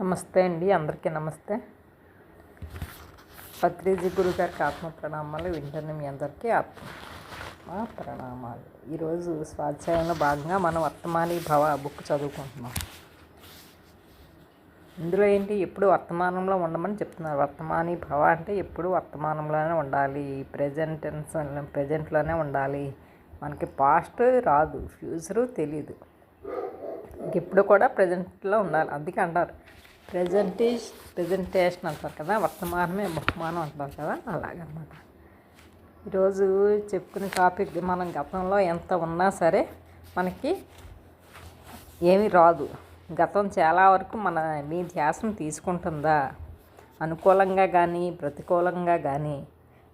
నమస్తే అండి అందరికీ నమస్తే. పత్రిజీ గురు గారికి ఆత్మ ప్రణామాలు వింటున్న మీ అందరికీ ఆత్మ ప్రణామాలు ఈరోజు స్వాధ్యాయంలో భాగంగా మనం వర్తమాని భవ బుక్ చదువుకుంటున్నాం. ఇందులో ఏంటి? ఎప్పుడు వర్తమానంలో ఉండమని చెప్తున్నారు. వర్తమాని భవ అంటే ఎప్పుడు వర్తమానంలోనే ఉండాలి ప్రజెంట్ ప్రజెంట్లోనే ఉండాలి. మనకి పాస్ట్ రాదు ఫ్యూచరు తెలీదు. ఎప్పుడు కూడా ప్రజెంట్లో ఉండాలి అందుకే అంటారు. ప్రజెంటేజ్ ప్రజెంటేషన్ అంటారు కదా వర్తమానమే బహుమానం అంటారు కదా అలాగనమాట. ఈరోజు చెప్పుకునే టాపిక్ మనం గతంలో ఎంత ఉన్నా సరే మనకి ఏమీ రాదు. గతం చాలా వరకు మన మీ ధ్యాసం తీసుకుంటుందా? అనుకూలంగా కానీ ప్రతికూలంగా కానీ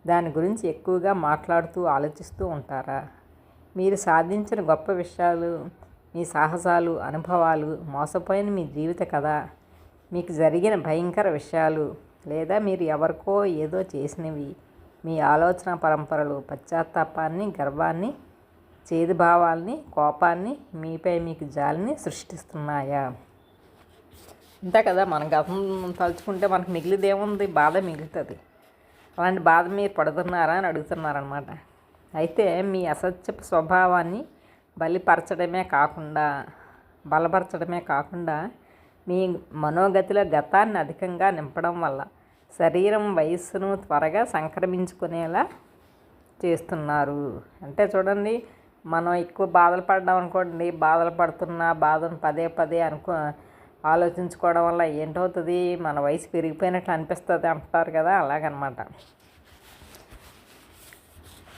దాని గురించి ఎక్కువగా మాట్లాడుతూ ఆలోచిస్తూ ఉంటారా? మీరు సాధించిన గొప్ప విషయాలు మీ సాహసాలు అనుభవాలు మోసపోయిన మీ జీవిత కథ మీకు జరిగిన భయంకర విషయాలు లేదా మీరు ఎవరికో ఏదో చేసినవి మీ ఆలోచన పరంపరలు పశ్చాత్తాపాన్ని గర్వాన్ని చేదు భావాల్ని కోపాన్ని మీపై మీకు జాలిని సృష్టిస్తున్నాయా? అంతే కదా మన గతం తలుచుకుంటే మనకు మిగిలిదేముంది బాధ మిగులుతుంది. అలాంటి బాధ మీరు పడుతున్నారా అని అడుగుతున్నారనమాట అయితే మీ అసత్యపు స్వభావాన్ని బలిపరచడమే కాకుండా బలపరచడమే కాకుండా మీ మనోగతిలో గతాన్ని అధికంగా నింపడం వల్ల శరీరం వయస్సును త్వరగా సంక్రమించుకునేలా చేస్తున్నారు. అంటే చూడండి మనం ఎక్కువ బాధలు పడ్డాం అనుకోండి బాధలు పడుతున్నా బాధను పదే పదే అనుకో ఆలోచించుకోవడం వల్ల ఏంటవుతుంది? మన వయసు పెరిగిపోయినట్లు అనిపిస్తుంది అంటారు కదా అలాగనమాట.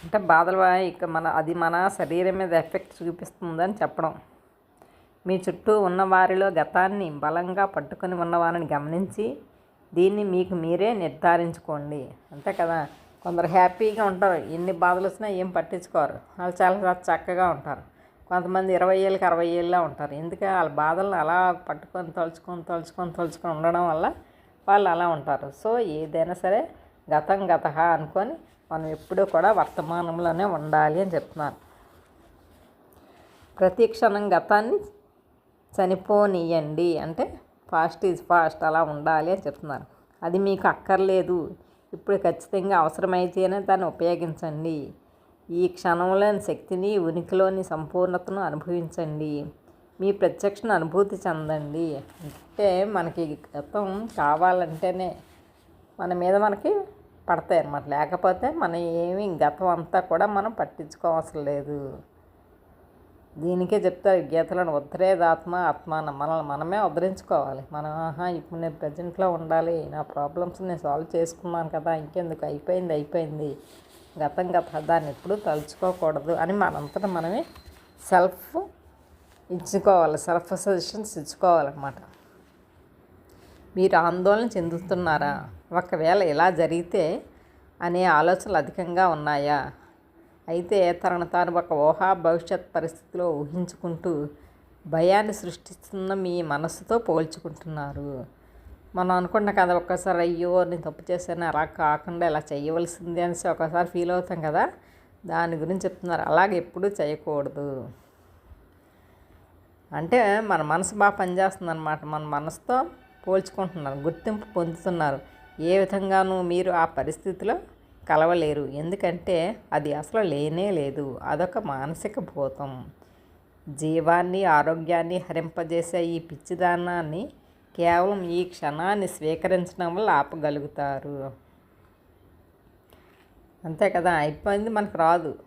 అంటే బాధలు ఇక మన అది మన శరీరం మీద ఎఫెక్ట్ చూపిస్తుందని చెప్పడం. మీ చుట్టూ ఉన్న వారిలో గతాన్ని బలంగా పట్టుకొని ఉన్నవారిని గమనించి దీన్ని మీకు మీరే నిర్ధారించుకోండి. అంతే కదా? కొందరు హ్యాపీగా ఉంటారు. ఎన్ని బాధలు వచ్చినా ఏం పట్టించుకోరు. వాళ్ళు చాలా చక్కగా ఉంటారు. కొంతమంది ఇరవై ఏళ్ళకి అరవై ఏళ్ళలో ఉంటారు. ఎందుకంటే వాళ్ళ బాధలను అలా పట్టుకొని తలుచుకొని తలుచుకొని తలుచుకొని ఉండడం వల్ల వాళ్ళు అలా ఉంటారు. సో ఏదైనా సరే గతం గత అనుకొని మనం ఎప్పుడూ కూడా వర్తమానంలోనే ఉండాలి అని చెప్తున్నారు. ప్రతి క్షణం గతాన్ని చనిపోనీయండి అంటే ఫాస్ట్ ఈజ్ ఫాస్ట్ అలా ఉండాలి అని చెప్తున్నారు. అది మీకు అక్కర్లేదు. ఇప్పుడు ఖచ్చితంగా అవసరమైతేనే దాన్ని ఉపయోగించండి. ఈ క్షణంలోని శక్తిని ఉనికిలోని సంపూర్ణతను అనుభవించండి. మీ ప్రత్యక్షను అనుభూతి చెందండి. అంటే మనకి గతం కావాలంటేనే మన మీద మనకి పడతాయి అన్నమాట లేకపోతే మనం ఏమి గతం అంతా కూడా మనం పట్టించుకోవసరం లేదు. దీనికే చెప్తారు గీతలను ఉద్ధరేదాత్మ ఆత్మాన మనల్ని మనమే ఉద్ధరించుకోవాలి. మనం ఆహా ఇప్పుడు నేను ప్రజెంట్లో ఉండాలి నా ప్రాబ్లమ్స్ నేను సాల్వ్ చేసుకున్నాను కదా ఇంకెందుకు? అయిపోయింది అయిపోయింది. గతం గత దాన్ని ఎప్పుడూ తలుచుకోకూడదు అని మనంతటా మనమే సెల్ఫ్ ఇచ్చుకోవాలి సెల్ఫ్ సజెషన్స్ ఇచ్చుకోవాలన్నమాట. మీరు ఆందోళన చెందుతున్నారా? ఒకవేళ ఇలా జరిగితే అనే ఆలోచనలు అధికంగా ఉన్నాయా? అయితే తనను తాను ఒక ఊహా భవిష్యత్ పరిస్థితిలో ఊహించుకుంటూ భయాన్ని సృష్టిస్తున్న మీ మనస్సుతో పోల్చుకుంటున్నారు. మనం అనుకున్న కదా ఒక్కసారి అయ్యో నేను తప్పు చేశాను అలా కాకుండా ఇలా చేయవలసింది అనేసి ఒకసారి ఫీల్ అవుతాం కదా? దాని గురించి చెప్తున్నారు. అలాగే ఎప్పుడూ చేయకూడదు. అంటే మన మనసు బాగా పనిచేస్తుంది అనమాట మన మనసుతో పోల్చుకుంటున్నారు గుర్తింపు పొందుతున్నారు. ఏ విధంగానూ మీరు ఆ పరిస్థితిలో కలవలేరు. ఎందుకంటే అది అసలు లేనే లేదు. అదొక మానసిక భూతం. జీవాన్ని ఆరోగ్యాన్ని హరింపజేసే ఈ పిచ్చిదానాన్ని కేవలం ఈ క్షణాన్ని స్వీకరించడం వల్ల ఆపగలుగుతారు. అంతే కదా? అయిపోయింది మనకు రాదు.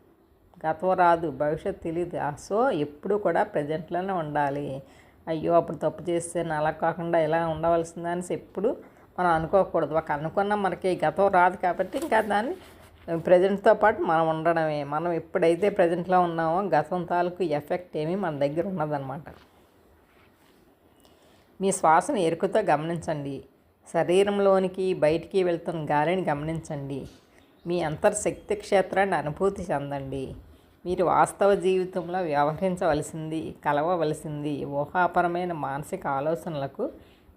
గతం రాదు. భవిష్యత్తు తెలియదు సో ఎప్పుడు కూడా ప్రజెంట్లోనే ఉండాలి. అయ్యో అప్పుడు తప్పు చేస్తే అలా కాకుండా ఇలా ఉండవలసిందని ఎప్పుడు మనం అనుకోకూడదు. ఒక అనుకున్న మనకి గతం రాదు కాబట్టి ఇంకా దాన్ని ప్రజెంట్తో పాటు మనం ఉండడమే. మనం ఎప్పుడైతే ప్రజెంట్లో ఉన్నామో గతం తాలూకు ఎఫెక్ట్ ఏమీ మన దగ్గర ఉన్నదన్నమాట మీ శ్వాసను ఎరుకుతో గమనించండి. శరీరంలోనికి బయటికి వెళ్తున్న గాలిని గమనించండి. మీ అంతర్శక్తి క్షేత్రాన్ని అనుభూతి చెందండి. మీరు వాస్తవ జీవితంలో వ్యవహరించవలసింది కలవవలసింది ఊహాపరమైన మానసిక ఆలోచనలకు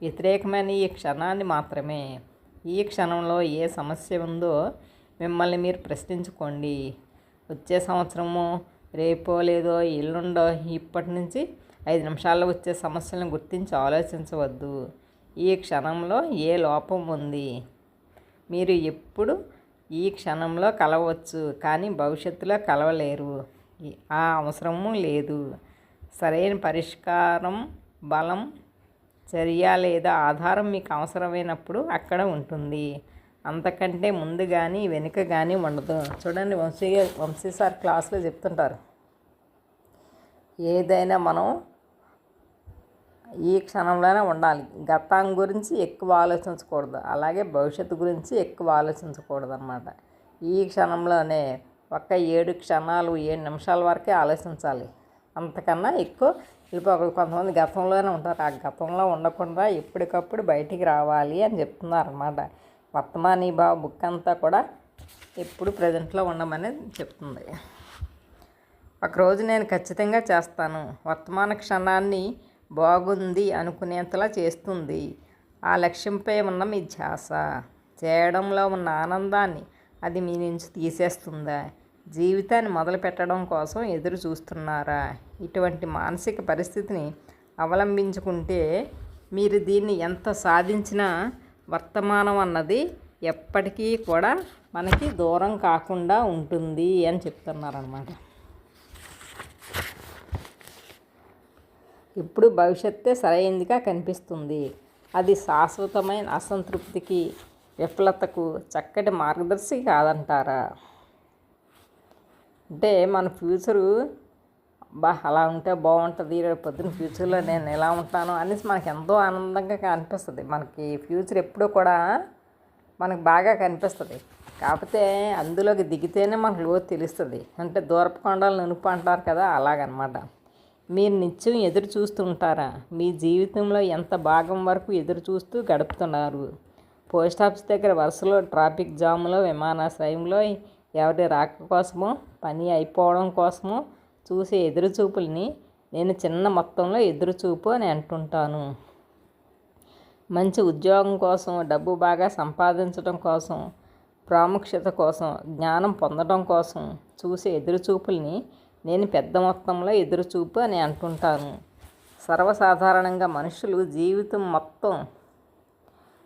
వ్యతిరేకమైన ఈ క్షణాన్ని మాత్రమే. ఈ క్షణంలో ఏ సమస్య ఉందో మిమ్మల్ని మీరు ప్రశ్నించుకోండి. వచ్చే సంవత్సరము రేపో లేదో ఎల్లుండో ఇప్పటి నుంచి ఐదు నిమిషాల్లో వచ్చే సమస్యలను గుర్తించి ఆలోచించవద్దు. ఈ క్షణంలో ఏ లోపం ఉంది? మీరు ఎప్పుడు ఈ క్షణంలో కలవచ్చు కానీ భవిష్యత్తులో కలవలేరు. ఆ అవసరము లేదు. సరైన పరిష్కారం బలం చర్య లేదా ఆధారం మీకు అవసరమైనప్పుడు అక్కడ ఉంటుంది. అంతకంటే ముందు కానీ వెనుక కానీ ఉండదు. చూడండి వంశీ వంశీ సార్ క్లాస్లో చెప్తుంటారు. ఏదైనా మనం ఈ క్షణంలోనే ఉండాలి. గతం గురించి ఎక్కువ ఆలోచించకూడదు. అలాగే భవిష్యత్తు గురించి ఎక్కువ ఆలోచించకూడదు అన్నమాట ఈ క్షణంలోనే ఒక్క ఏడు క్షణాలు ఏడు నిమిషాల వరకే ఆలోచించాలి. అంతకన్నా ఎక్కువ వెళ్ళిపోకూడదు కొంతమంది గతంలోనే ఉంటారు. ఆ గతంలో ఉండకుండా ఎప్పటికప్పుడు బయటికి రావాలి అని చెప్తున్నారు అనమాట వర్తమాని బాబు బుక్ అంతా కూడా ఎప్పుడు ప్రజెంట్లో ఉండమని చెప్తుంది. ఒకరోజు నేను ఖచ్చితంగా చేస్తాను. వర్తమాన క్షణాన్ని బాగుంది అనుకునేంతలా చేస్తుంది. ఆ లక్ష్యంపై ఉన్న మీ ధ్యాస చేయడంలో ఉన్న ఆనందాన్ని అది మీ నుంచి తీసేస్తుందా? జీవితాన్ని మొదలు పెట్టడం కోసం ఎదురు చూస్తున్నారా? ఇటువంటి మానసిక పరిస్థితిని అవలంబించుకుంటే మీరు దీన్ని ఎంత సాధించినా వర్తమానం అన్నది ఎప్పటికీ కూడా మనకి దూరం కాకుండా ఉంటుంది అని చెప్తున్నారనమాట ఇప్పుడు భవిష్యత్తే సరైనదిగా కనిపిస్తుంది. అది శాశ్వతమైన అసంతృప్తికి విఫలతకు చక్కటి మార్గదర్శి కాదంటారా? అంటే మన ఫ్యూచరు బా అలా ఉంటే బాగుంటుంది. రేపు పొద్దున ఫ్యూచర్లో నేను ఎలా ఉంటాను అనేసి మనకు ఎంతో ఆనందంగా కనిపిస్తుంది. మనకి ఫ్యూచర్ ఎప్పుడూ కూడా మనకు బాగా కనిపిస్తుంది. కాకపోతే అందులోకి దిగితేనే మనకు లోతు తెలుస్తుంది. అంటే దూరపు కొండలు నునుపు అంటారు కదా అలాగనమాట. మీరు నిత్యం ఎదురు చూస్తుంటారా మీ జీవితంలో ఎంత భాగం వరకు ఎదురు చూస్తూ గడుపుతున్నారు? పోస్ట్ ఆఫీస్ దగ్గర వరుసలో ట్రాఫిక్ జామ్లో విమానాశ్రయంలో ఎవరి రాక కోసమో పని అయిపోవడం కోసమో చూసే ఎదురుచూపుల్ని నేను చిన్న మొత్తంలో ఎదురుచూపు అని అంటుంటాను. మంచి ఉద్యోగం కోసం డబ్బు బాగా సంపాదించడం కోసం ప్రాముఖ్యత కోసం జ్ఞానం పొందడం కోసం చూసే ఎదురుచూపుల్ని నేను పెద్ద మొత్తంలో ఎదురుచూపు అని అంటుంటాను. సర్వసాధారణంగా మనుషులు జీవితం మొత్తం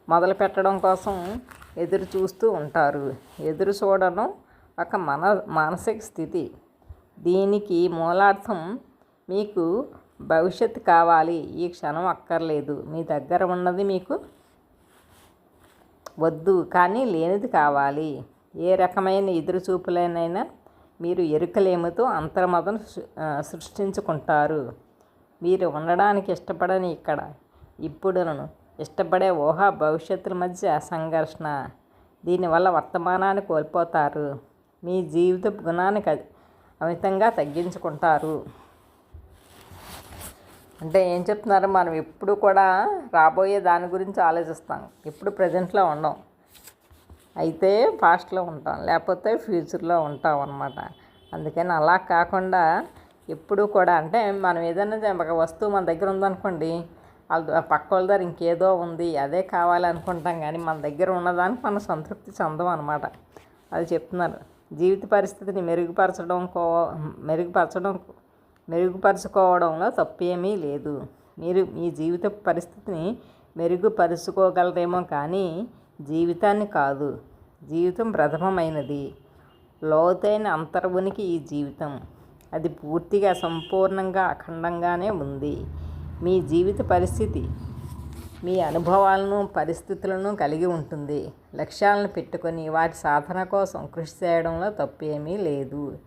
మొదలు పెట్టడం కోసం ఎదురు చూస్తూ ఉంటారు. ఎదురు చూడడం ఒక మన మానసిక స్థితి. దీనికి మూలార్థం మీకు భవిష్యత్తు కావాలి. ఈ క్షణం అక్కర్లేదు. మీ దగ్గర ఉన్నది మీకు వద్దు కానీ లేనిది కావాలి. ఏ రకమైన ఎదురుచూపులైనా మీరు ఎరుకలేమితో అంతర్మతం సృష్టించుకుంటారు. మీరు ఉండడానికి ఇష్టపడని ఇక్కడ ఇప్పుడును ఇష్టపడే ఊహ భవిష్యత్తుల మధ్య సంఘర్షణ. దీనివల్ల వర్తమానాన్ని కోల్పోతారు. మీ జీవిత గుణానికి అమితంగా తగ్గించుకుంటారు. అంటే ఏం చెప్తున్నారు? మనం ఎప్పుడు కూడా రాబోయే దాని గురించి ఆలోచిస్తాం. ఎప్పుడు ప్రజెంట్లో ఉండం. అయితే పాస్ట్లో ఉంటాం. లేకపోతే ఫ్యూచర్లో ఉంటాం అన్నమాట. అందుకని అలా కాకుండా ఎప్పుడు కూడా అంటే మనం ఏదైనా ఒక వస్తువు మన దగ్గర ఉందనుకోండి వాళ్ళ పక్క వాళ్ళ దగ్గర ఇంకేదో ఉంది అదే కావాలనుకుంటాం. కానీ మన దగ్గర ఉన్నదానికి మనం సంతృప్తి చెందం అనమాట అది చెప్తున్నారు. జీవిత పరిస్థితిని మెరుగుపరచడం కో మెరుగుపరచడం మెరుగుపరుచుకోవడంలో తప్పేమీ లేదు. మీరు మీ జీవిత పరిస్థితిని మెరుగుపరుచుకోగలరేమో కానీ జీవితాన్ని కాదు. జీవితం ప్రథమమైనది. లోతైన అంతర్వునికి ఈ జీవితం. అది పూర్తిగా సంపూర్ణంగా అఖండంగానే ఉంది. మీ జీవిత పరిస్థితి మీ అనుభవాలను పరిస్థితులను కలిగి ఉంటుంది. లక్ష్యాలను పెట్టుకొని వాటి సాధన కోసం కృషి చేయడంలో తప్పేమీ లేదు.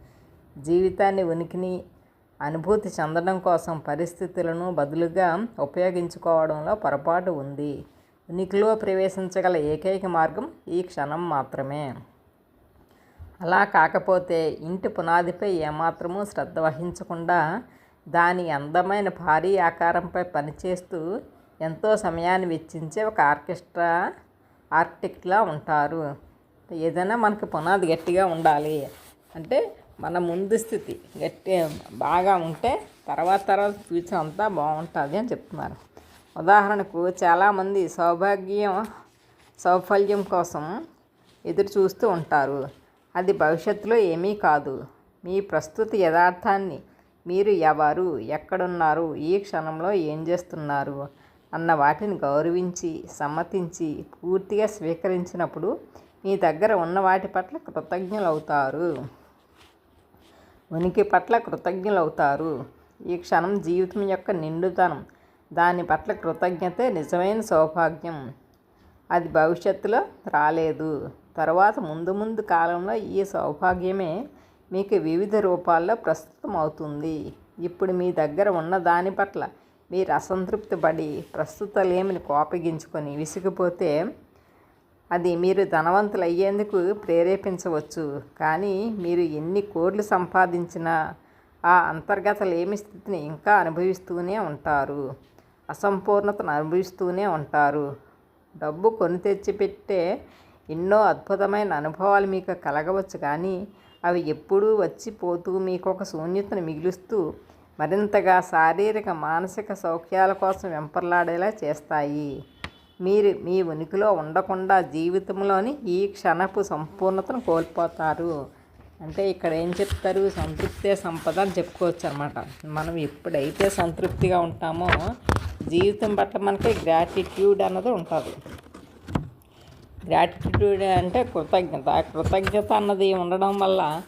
జీవితాన్ని ఉనికిని అనుభూతి చెందడం కోసం పరిస్థితులను బదులుగా ఉపయోగించుకోవడంలో పొరపాటు ఉంది. ఉనికిలో ప్రవేశించగల ఏకైక మార్గం ఈ క్షణం మాత్రమే. అలా కాకపోతే ఇంటి పునాదిపై ఏమాత్రమూ శ్రద్ధ వహించకుండా దాని అందమైన భారీ ఆకారంపై పనిచేస్తూ ఎంతో సమయాన్ని వెచ్చించే ఒక ఆర్కెస్ట్రా ఆర్కిటెక్ట్లా ఉంటారు. ఏదైనా మనకి పునాది గట్టిగా ఉండాలి. అంటే మన ముందు స్థితి గట్టి బాగా ఉంటే తర్వాత తర్వాత ఫ్యూచర్ అంతా బాగుంటుంది అని చెప్తున్నారు. ఉదాహరణకు చాలామంది సౌభాగ్యం సౌఫల్యం కోసం ఎదురు చూస్తూ ఉంటారు. అది భవిష్యత్తులో ఏమీ కాదు. మీ ప్రస్తుత యథార్థాన్ని మీరు ఎవరు ఎక్కడున్నారు ఈ క్షణంలో ఏం చేస్తున్నారు? అన్న వాటిని గౌరవించి సమ్మతించి పూర్తిగా స్వీకరించినప్పుడు మీ దగ్గర ఉన్న వాటి పట్ల కృతజ్ఞులవుతారు. ఉనికి పట్ల కృతజ్ఞులవుతారు. ఈ క్షణం జీవితం యొక్క నిండుతనం దాని పట్ల కృతజ్ఞతే నిజమైన సౌభాగ్యం. అది భవిష్యత్తులో రాలేదు. తర్వాత ముందు ముందు కాలంలో ఈ సౌభాగ్యమే మీకు వివిధ రూపాల్లో ప్రస్తుతం అవుతుంది ఇప్పుడు మీ దగ్గర ఉన్న దాని పట్ల మీరు అసంతృప్తి పడి ప్రస్తుత లేమిని కోపగించుకొని విసిగిపోతే అది మీరు ధనవంతులు అయ్యేందుకు ప్రేరేపించవచ్చు. కానీ మీరు ఎన్ని కోట్లు సంపాదించినా ఆ అంతర్గత లేమి స్థితిని ఇంకా అనుభవిస్తూనే ఉంటారు. అసంపూర్ణతను అనుభవిస్తూనే ఉంటారు. డబ్బు కొని తెచ్చిపెట్టే ఎన్నో అద్భుతమైన అనుభవాలు మీకు కలగవచ్చు. కానీ అవి ఎప్పుడూ వచ్చి పోతూ మీకు ఒక శూన్యతను మిగులుస్తూ మరింతగా శారీరక మానసిక సౌఖ్యాల కోసం వెంపర్లాడేలా చేస్తాయి. మీరు మీ ఉనికిలో ఉండకుండా జీవితంలోని ఈ క్షణపు సంపూర్ణతను కోల్పోతారు. అంటే ఇక్కడ ఏం చెప్తారు? సంతృప్తే సంపద అని చెప్పుకోవచ్చు అనమాట మనం ఎప్పుడైతే సంతృప్తిగా ఉంటామో జీవితం పట్ల మనకి గ్రాటిట్యూడ్ అన్నది ఉంటుంది. గ్రాటిట్యూడ్ అంటే కృతజ్ఞత. ఆ కృతజ్ఞత అన్నది ఉండడం వల్ల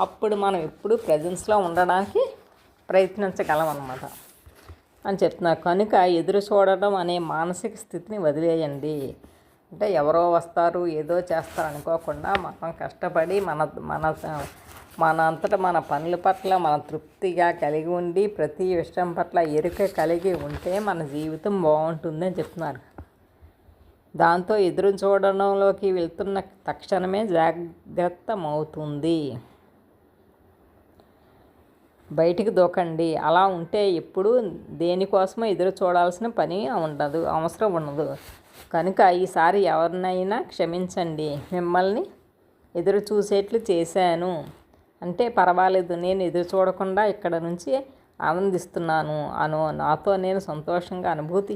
అప్పుడు మనం ఎప్పుడు ప్రజెన్స్లో ఉండడానికి ప్రయత్నించగలం అన్నమాట. అని చెప్తున్నారు కనుక ఎదురు చూడడం అనే మానసిక స్థితిని వదిలేయండి. అంటే ఎవరో వస్తారు ఏదో చేస్తారు అనుకోకుండా మనం కష్టపడి మన మన మన అంతటా మన పనుల పట్ల మన తృప్తిగా కలిగి ఉండి ప్రతి విషయం పట్ల ఎరుక కలిగి ఉంటే మన జీవితం బాగుంటుందని చెప్తున్నారు. దాంతో ఎదురు చూడడంలోకి వెళ్తున్న తక్షణమే జాగ్రత్తమవుతుంది. బయటికి దూకండి. అలా ఉంటే ఎప్పుడు దేనికోసమో ఎదురు చూడాల్సిన పని ఉండదు అవసరం ఉండదు. కనుక ఈసారి ఎవరినైనా క్షమించండి. మిమ్మల్ని ఎదురు చూసేట్లు చేశాను. అంటే పర్వాలేదు నేను ఎదురు చూడకుండా ఇక్కడ నుంచి ఆనందిస్తున్నాను అను. నాతో నేను సంతోషంగా అనుభూతి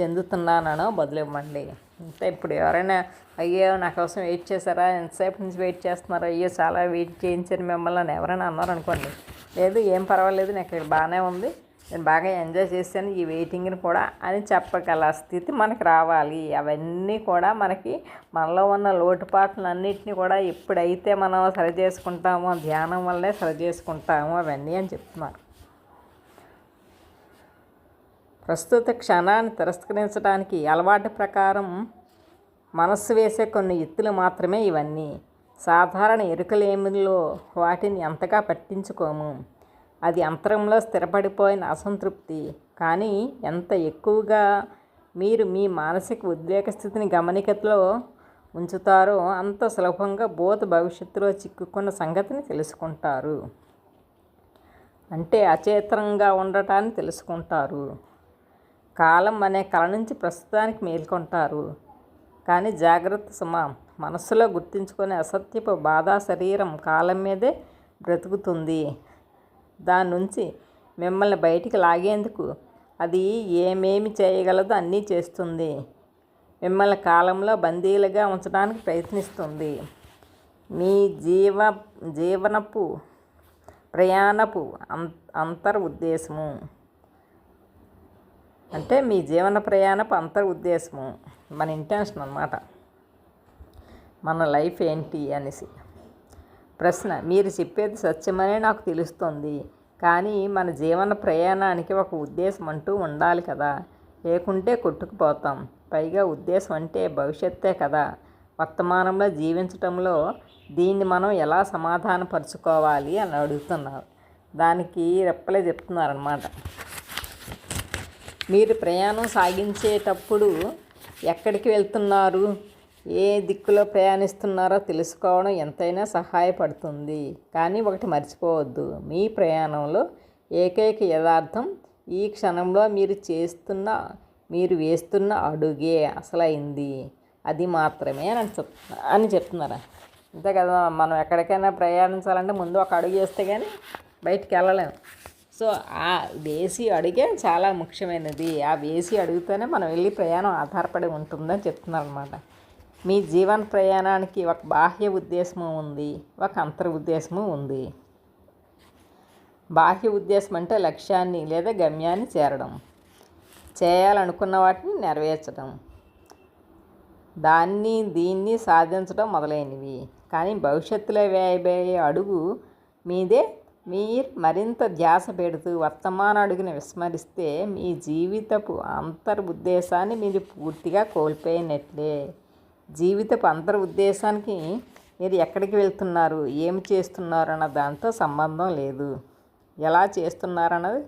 చెందుతున్నానో బదులివ్వండి. అంటే ఇప్పుడు ఎవరైనా అయ్యో నా కోసం వెయిట్ చేశారా? ఎంతసేపు నుంచి వెయిట్ చేస్తున్నారా? అయ్యో చాలా వెయిట్ చేయించారు మిమ్మల్ని అని ఎవరైనా అన్నారనుకోండి. లేదు ఏం పర్వాలేదు నాకు ఇక్కడ బాగానే ఉంది. నేను బాగా ఎంజాయ్ చేశాను ఈ వెయిటింగ్ని కూడా అని చెప్పగల స్థితి మనకి రావాలి. అవన్నీ కూడా మనకి మనలో ఉన్న లోటుపాట్లన్నింటినీ కూడా ఎప్పుడైతే మనం సరి చేసుకుంటామో ధ్యానం వల్లే సరి చేసుకుంటామో అవన్నీ అని చెప్తున్నారు. ప్రస్తుత క్షణాన్ని తిరస్కరించడానికి అలవాటు ప్రకారం మనస్సు వేసే కొన్ని ఎత్తులు మాత్రమే ఇవన్నీ. సాధారణ ఎరుకలేమిలో వాటిని ఎంతగా పట్టించుకోము. అది అంతరంలో స్థిరపడిపోయిన అసంతృప్తి. కానీ ఎంత ఎక్కువగా మీరు మీ మానసిక ఉద్వేగ స్థితిని గమనికలో ఉంచుతారో అంత సులభంగా బోధ భవిష్యత్తులో చిక్కుకున్న సంగతిని తెలుసుకుంటారు. అంటే అచేతనంగా ఉండటాన్ని తెలుసుకుంటారు. కాలం అనే కళ నుంచి ప్రస్తుతానికి మేల్కొంటారు. కానీ జాగ్రత్త సుమా మనస్సులో గుర్తించుకునే అసత్యపు బాధా శరీరం కాలం మీదే బ్రతుకుతుంది. దాని నుంచి మిమ్మల్ని బయటికి లాగేందుకు అది ఏమేమి చేయగలదో అన్నీ చేస్తుంది. మిమ్మల్ని కాలంలో బందీలుగా ఉంచడానికి ప్రయత్నిస్తుంది. మీ జీవ జీవనపు ప్రయాణపు అంతర్ ఉద్దేశము అంటే మీ జీవన ప్రయాణపు అంతర్ ఉద్దేశము మన ఇంటెన్షన్ అనమాట మన లైఫ్ ఏంటి అనేసి. ప్రశ్న మీరు చెప్పేది సత్యమనే నాకు తెలుస్తుంది. కానీ మన జీవన ప్రయాణానికి ఒక ఉద్దేశం అంటూ ఉండాలి కదా. లేకుంటే కొట్టుకుపోతాం. పైగా ఉద్దేశం అంటే భవిష్యత్తే కదా. వర్తమానంలో జీవించటంలో దీన్ని మనం ఎలా సమాధానపరుచుకోవాలి అని అడుగుతున్నారు. దానికి రెప్పలే చెప్తున్నారనమాట మీరు ప్రయాణం సాగించేటప్పుడు ఎక్కడికి వెళ్తున్నారు? ఏ దిక్కులో ప్రయాణిస్తున్నారో తెలుసుకోవడం ఎంతైనా సహాయపడుతుంది. కానీ ఒకటి మర్చిపోవద్దు మీ ప్రయాణంలో ఏకైక యథార్థం ఈ క్షణంలో మీరు చేస్తున్న మీరు వేస్తున్న అడుగే అసలైంది. అది మాత్రమే అని చెప్ అని చెప్తున్నారు? అంతే కదా మనం ఎక్కడికైనా ప్రయాణించాలంటే ముందు ఒక అడుగు వేస్తే కానీ బయటికి వెళ్ళలేము సో ఆ వేసి అడిగే చాలా ముఖ్యమైనది. ఆ వేసి అడుగుతూనే మనం వెళ్ళి ప్రయాణం ఆధారపడి ఉంటుందని చెప్తున్నారు అనమాట మీ జీవన ప్రయాణానికి ఒక బాహ్య ఉద్దేశము ఉంది ఒక అంతర్ ఉద్దేశము ఉంది. బాహ్య ఉద్దేశం అంటే లక్ష్యాన్ని లేదా గమ్యాన్ని చేరడం చేయాలనుకున్న వాటిని నెరవేర్చడం. దాన్ని దీన్ని సాధించడం మొదలైనవి. కానీ భవిష్యత్తులో వేయబోయే అడుగు మీదే. మీరు మరింత ధ్యాస పెడుతూ వర్తమాన అడుగుని విస్మరిస్తే మీ జీవితపు అంతర్ ఉద్దేశాన్ని మీరు పూర్తిగా కోల్పోయినట్లే. జీవితపు అంతర్ ఉద్దేశానికి మీరు ఎక్కడికి వెళ్తున్నారు? ఏమి చేస్తున్నారు అన్న దాంతో సంబంధం లేదు. ఎలా చేస్తున్నారన్నది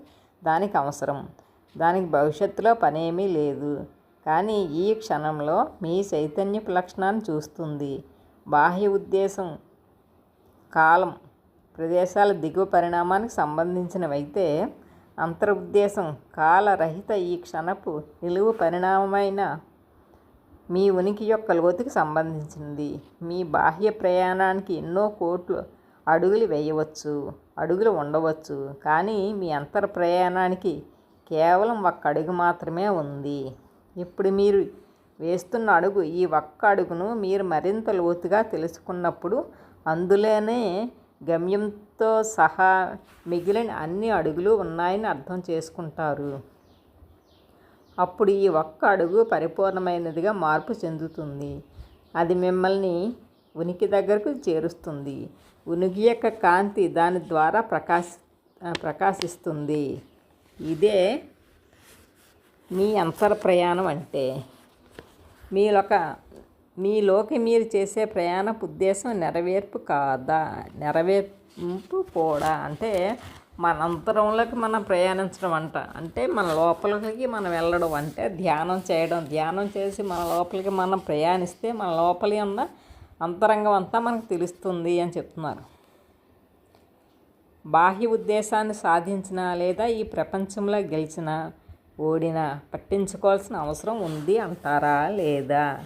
దానికి అవసరం. దానికి భవిష్యత్తులో పనేమీ లేదు. కానీ ఈ క్షణంలో మీ చైతన్యపు లక్షణాన్ని చూస్తుంది. బాహ్య ఉద్దేశం కాలం ప్రదేశాల దిగువ పరిణామానికి సంబంధించినవైతే అంతర్ ఉద్దేశం కాలరహిత ఈ క్షణపు నిలువు పరిణామమైన మీ ఉనికి యొక్క లోతుకి సంబంధించింది మీ బాహ్య ప్రయాణానికి ఎన్నో కోట్లు అడుగులు వేయవచ్చు అడుగులు ఉండవచ్చు. కానీ మీ అంతర ప్రయాణానికి కేవలం ఒక్క అడుగు మాత్రమే ఉంది. ఇప్పుడు మీరు వేస్తున్న అడుగు ఈ ఒక్క అడుగును మీరు మరింత లోతుగా తెలుసుకున్నప్పుడు అందులోనే గమ్యంతో సహా మిగిలిన అన్ని అడుగులు ఉన్నాయని అర్థం చేసుకుంటారు. అప్పుడు ఈ ఒక్క అడుగు పరిపూర్ణమైనదిగా మార్పు చెందుతుంది. అది మిమ్మల్ని ఉనికి దగ్గరకు చేరుస్తుంది. ఉనికి యొక్క కాంతి దాని ద్వారా ప్రకాశ ప్రకాశిస్తుంది. ఇదే మీ అంతర ప్రయాణం అంటే. మీలొక మీలోకి మీరు చేసే ప్రయాణపు ఉద్దేశం నెరవేర్పు కాదా? నెరవేర్పు కూడా అంటే మన అంతరంలోకి మనం ప్రయాణించడం అంట. అంటే మన లోపలికి మనం వెళ్ళడం అంటే ధ్యానం చేయడం. ధ్యానం చేసి మన లోపలికి మనం ప్రయాణిస్తే మన లోపలి ఉన్న అంతరంగం అంతా మనకు తెలుస్తుంది అని చెప్తున్నారు. బాహ్య ఉద్దేశాన్ని సాధించిన లేదా ఈ ప్రపంచంలో గెలిచినా ఓడినా పట్టించుకోవాల్సిన అవసరం ఉంది అంటారా లేదా?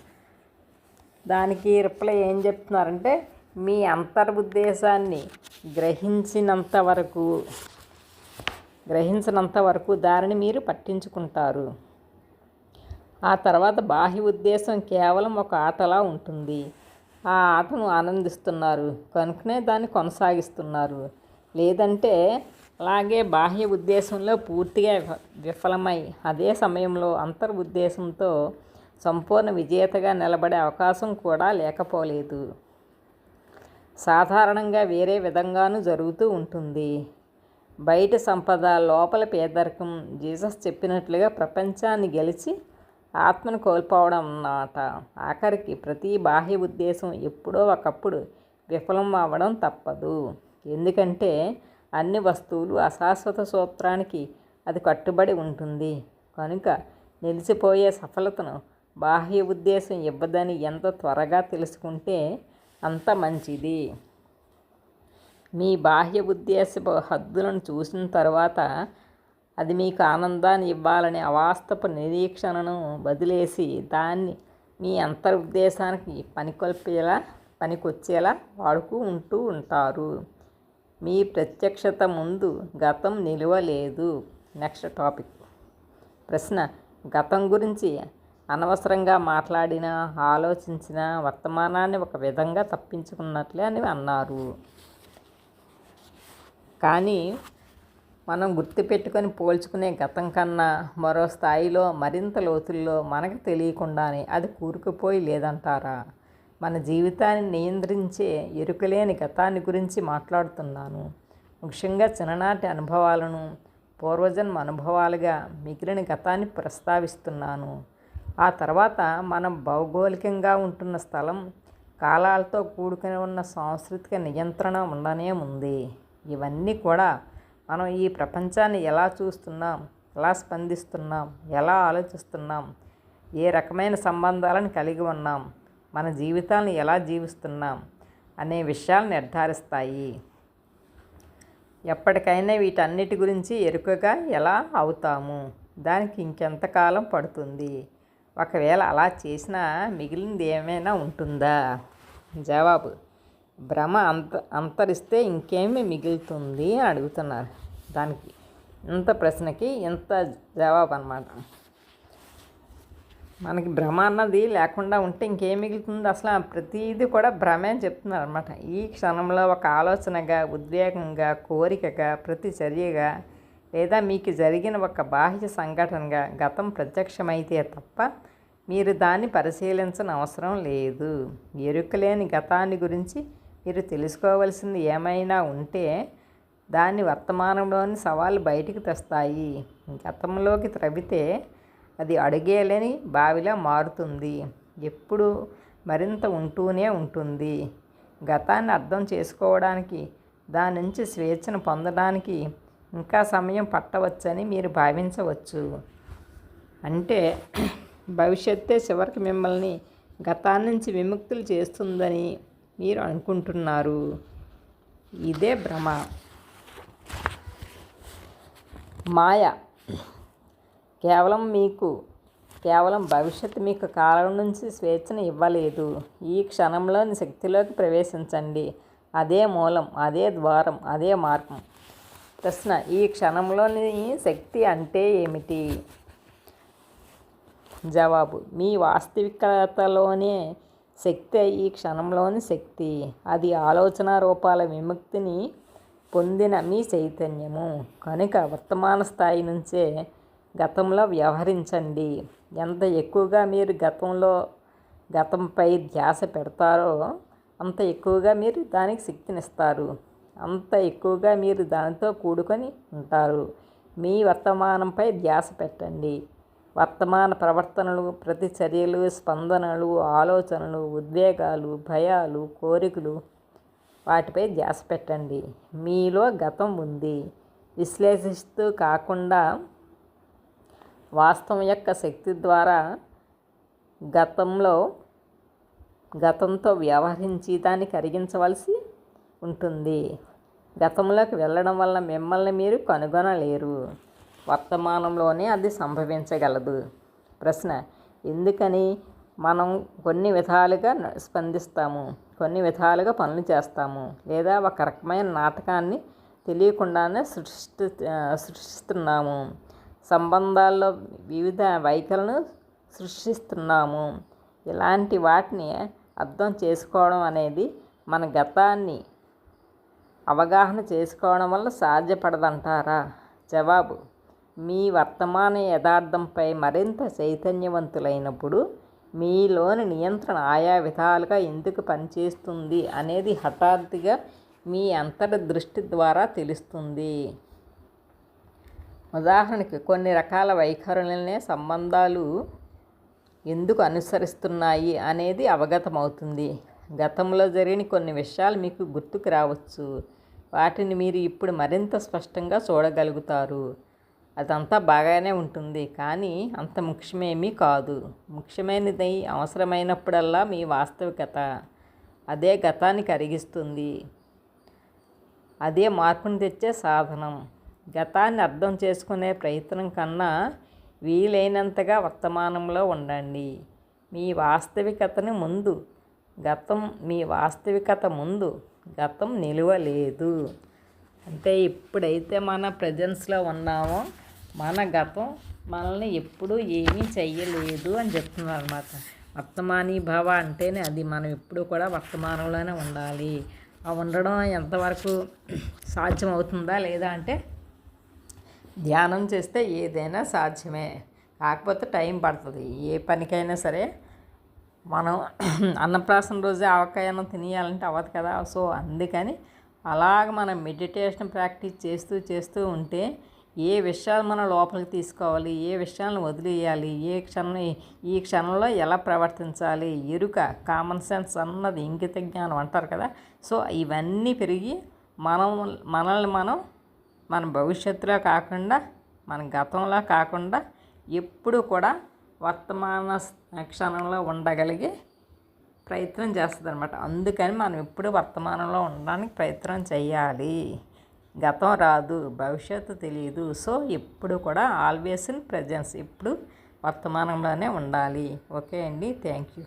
దానికి రిప్లై ఏం చెప్తున్నారంటే మీ అంతర్ఉద్దేశాన్ని గ్రహించినంత వరకు గ్రహించినంత వరకు దానిని మీరు పట్టించుకుంటారు. ఆ తర్వాత బాహ్య ఉద్దేశం కేవలం ఒక ఆటలా ఉంటుంది. ఆ ఆటను ఆనందిస్తున్నారు. కనుకనే దాన్ని కొనసాగిస్తున్నారు. లేదంటే అలాగే బాహ్య ఉద్దేశంలో పూర్తిగా విఫలమై అదే సమయంలో అంతర్ ఉద్దేశంతో సంపూర్ణ విజేతగా నిలబడే అవకాశం కూడా లేకపోలేదు. సాధారణంగా వేరే విధంగానూ జరుగుతూ ఉంటుంది. బయట సంపద లోపల పేదరికం జీసస్ చెప్పినట్లుగా ప్రపంచాన్ని గెలిచి ఆత్మను కోల్పోవడం అన్నమాట. ఆఖరికి ప్రతి బాహ్య ఉద్దేశం ఎప్పుడో ఒకప్పుడు విఫలం అవ్వడం తప్పదు. ఎందుకంటే అన్ని వస్తువులు అశాశ్వత సూత్రానికి అది కట్టుబడి ఉంటుంది. కనుక నిలిచిపోయే సఫలతను బాహ్య ఉద్దేశం ఇవ్వదని ఎంత త్వరగా తెలుసుకుంటే అంత మంచిది. మీ బాహ్య ఉద్దేశపు హద్దులను చూసిన తర్వాత అది మీకు ఆనందాన్ని ఇవ్వాలని అవాస్తవ నిరీక్షణను వదిలేసి దాన్ని మీ అంతర్ ఉద్దేశానికి పనికొల్పేలా పనికొచ్చేలా వాడుకు ఉంటూ ఉంటారు. మీ ప్రత్యక్షత ముందు గతం నిలవలేదు. Next topic. ప్రశ్న గతం గురించి అనవసరంగా మాట్లాడిన ఆలోచించిన వర్తమానాన్ని ఒక విధంగా తప్పించుకున్నట్లే అని అన్నారు. కానీ మనం గుర్తుపెట్టుకొని పోల్చుకునే గతం కన్నా మరో స్థాయిలో మరింత లోతుల్లో మనకు తెలియకుండానే అది కూరుకుపోయి లేదంటారా? మన జీవితాన్ని నియంత్రించే ఎరుకలేని గతాన్ని గురించి మాట్లాడుతున్నాను. ముఖ్యంగా చిన్ననాటి అనుభవాలను పూర్వజన్మ అనుభవాలుగా మిగిలిన గతాన్ని ప్రస్తావిస్తున్నాను. ఆ తర్వాత మనం భౌగోళికంగా ఉంటున్న స్థలం కాలాలతో కూడుకుని ఉన్న సాంస్కృతిక నియంత్రణ ఉండనే ఉంది. ఇవన్నీ కూడా మనం ఈ ప్రపంచాన్ని ఎలా చూస్తున్నాం ఎలా స్పందిస్తున్నాం ఎలా ఆలోచిస్తున్నాం ఏ రకమైన సంబంధాలను కలిగి ఉన్నాం మన జీవితాలను ఎలా జీవిస్తున్నాం అనే విషయాలు నిర్ధారిస్తాయి. ఎప్పటికైనా వీటన్నిటి గురించి ఎరుకగా ఎలా అవుతాము? దానికి ఇంకెంతకాలం పడుతుంది? ఒకవేళ అలా చేసినా మిగిలింది ఏమైనా ఉంటుందా? జవాబు భ్రమ అంత అంతరిస్తే ఇంకేమి మిగులుతుంది అని అడుగుతున్నారు. దానికి ఇంత ప్రశ్నకి ఇంత జవాబు అనమాట మనకి భ్రమ అన్నది లేకుండా ఉంటే ఇంకేం మిగులుతుంది? అసలు ప్రతిదీ కూడా భ్రమే అని చెప్తున్నారు అనమాట ఈ క్షణంలో ఒక ఆలోచనగా ఉద్వేగంగా కోరికగా ప్రతి చర్యగా లేదా మీకు జరిగిన ఒక బాహ్య సంఘటనగా గతం ప్రత్యక్షమైతే తప్ప మీరు దాన్ని పరిశీలించని అవసరం లేదు. ఎరుకలేని గతాన్ని గురించి మీరు తెలుసుకోవలసింది ఏమైనా ఉంటే దాన్ని వర్తమానంలోని సవాళ్ళు బయటికి తెస్తాయి. గతంలోకి త్రవితే అది అడిగేలేని బావిలా మారుతుంది. ఎప్పుడు మరింత ఉంటూనే ఉంటుంది. గతాన్ని అర్థం చేసుకోవడానికి దాని నుంచి స్వేచ్ఛను పొందడానికి ఇంకా సమయం పట్టవచ్చని మీరు భావించవచ్చు. అంటే భవిష్యత్తే చివరికి మిమ్మల్ని గతాన్ని నుంచి విముక్తులు చేస్తుందని మీరు అనుకుంటున్నారు. ఇదే భ్రమ. మాయ కేవలం మీకు కేవలం భవిష్యత్తు మీకు కాలం నుంచి స్వేచ్ఛను ఇవ్వలేదు. ఈ క్షణంలోని శక్తిలోకి ప్రవేశించండి. అదే మూలం అదే ద్వారం అదే మార్గం. ప్రశ్న ఈ క్షణంలోని శక్తి అంటే ఏమిటి? జవాబు మీ వాస్తవికతలోనే శక్తి ఈ క్షణంలోని శక్తి. అది ఆలోచన రూపాల విముక్తిని పొందిన మీ చైతన్యము. కనుక వర్తమాన స్థాయి నుంచే గతంలో వ్యవహరించండి. ఎంత ఎక్కువగా మీరు గతంలో గతంపై ధ్యాస పెడతారో అంత ఎక్కువగా మీరు దానికి శక్తినిస్తారు. అంత ఎక్కువగా మీరు దానితో కూడుకొని ఉంటారు. మీ వర్తమానంపై ధ్యాస పెట్టండి. వర్తమాన ప్రవర్తనలు ప్రతిచర్యలు స్పందనలు ఆలోచనలు ఉద్వేగాలు భయాలు కోరికలు వాటిపై ధ్యాస పెట్టండి. మీలో గతం ఉంది. విశ్లేషిస్తూ కాకుండా వాస్తవం యొక్క శక్తి ద్వారా గతంలో గతంతో వ్యవహరించి దాన్ని కరిగించవలసి ఉంటుంది. గతంలోకి వెళ్ళడం వల్ల మిమ్మల్ని మీరు కనుగొనలేరు. వర్తమానంలోనే అది సంభవించగలదు. ప్రశ్న ఎందుకని మనం కొన్ని విధాలుగా స్పందిస్తాము కొన్ని విధాలుగా పనులు చేస్తాము లేదా ఒక రకమైన నాటకాన్ని తెలియకుండానే సృష్టి సృష్టిస్తున్నాము సంబంధాల్లో వివిధ వైఖరులను సృష్టిస్తున్నాము. ఇలాంటి వాటిని అర్థం చేసుకోవడం అనేది మన గతాన్ని అవగాహన చేసుకోవడం వల్ల సాధ్యపడదంటారా? జవాబు మీ వర్తమాన యథార్థంపై మరింత చైతన్యవంతులైనప్పుడు మీలోని నియంత్రణ ఆయా విధాలుగా ఎందుకు పనిచేస్తుంది అనేది హఠాత్తుగా మీ అంతటి దృష్టి ద్వారా తెలుస్తుంది. ఉదాహరణకి కొన్ని రకాల వైఖరులనే సంబంధాలు ఎందుకు అనుసరిస్తున్నాయి అనేది అవగతమవుతుంది. గతంలో జరిగిన కొన్ని విషయాలు మీకు గుర్తుకు రావచ్చు. వాటిని మీరు ఇప్పుడు మరింత స్పష్టంగా చూడగలుగుతారు. అదంతా బాగానే ఉంటుంది కానీ అంత ముఖ్యమేమీ కాదు. ముఖ్యమైనది అవసరమైనప్పుడల్లా మీ వాస్తవికత. అదే గతాన్ని కరిగిస్తుంది. అదే మార్పును తెచ్చే సాధనం. గతాన్ని అర్థం చేసుకునే ప్రయత్నం కన్నా వీలైనంతగా వర్తమానంలో ఉండండి. మీ వాస్తవికతని ముందు. గతం మీ వాస్తవికత ముందు. గతం నిలవలేదు. అంటే ఇప్పుడైతే మన ప్రజెన్స్లో ఉన్నామో మన గతం మనల్ని ఎప్పుడూ ఏమీ చెయ్యలేదు అని చెప్తున్నారు అనమాట వర్తమాని భావ అంటేనే అది. మనం ఎప్పుడు కూడా వర్తమానంలోనే ఉండాలి. ఆ ఉండడం ఎంతవరకు సాధ్యం అవుతుందా లేదా అంటే ధ్యానం చేస్తే ఏదైనా సాధ్యమే. కాకపోతే టైం పడుతుంది. ఏ పనికైనా సరే మనం అన్నప్రాసన రోజే ఆవకాయనం తినేయాలంటే అవ్వదు కదా. సో అందుకని అలాగ మనం మెడిటేషన్ ప్రాక్టీస్ చేస్తూ చేస్తూ ఉంటే ఏ విషయాలు మనం లోపలికి తీసుకోవాలి ఏ విషయాలను వదిలేయాలి ఏ క్షణం ఈ క్షణంలో ఎలా ప్రవర్తించాలి ఎరుక కామన్ సెన్స్ అన్నది ఇంగిత జ్ఞానం అంటారు కదా. సో ఇవన్నీ పెరిగి మనం మనల్ని మనం మన భవిష్యత్తులో కాకుండా మన గతంలో కాకుండా ఎప్పుడు కూడా వర్తమాన క్షణంలో ఉండగలిగే ప్రయత్నం చేస్తుంది అనమాట అందుకని మనం ఎప్పుడు వర్తమానంలో ఉండడానికి ప్రయత్నం చేయాలి. గతం రాదు భవిష్యత్తు తెలియదు సో ఎప్పుడు కూడా ఆల్వేస్ ఇన్ ప్రజెన్స్ ఇప్పుడు వర్తమానంలోనే ఉండాలి. ఓకే అండి. Thank you.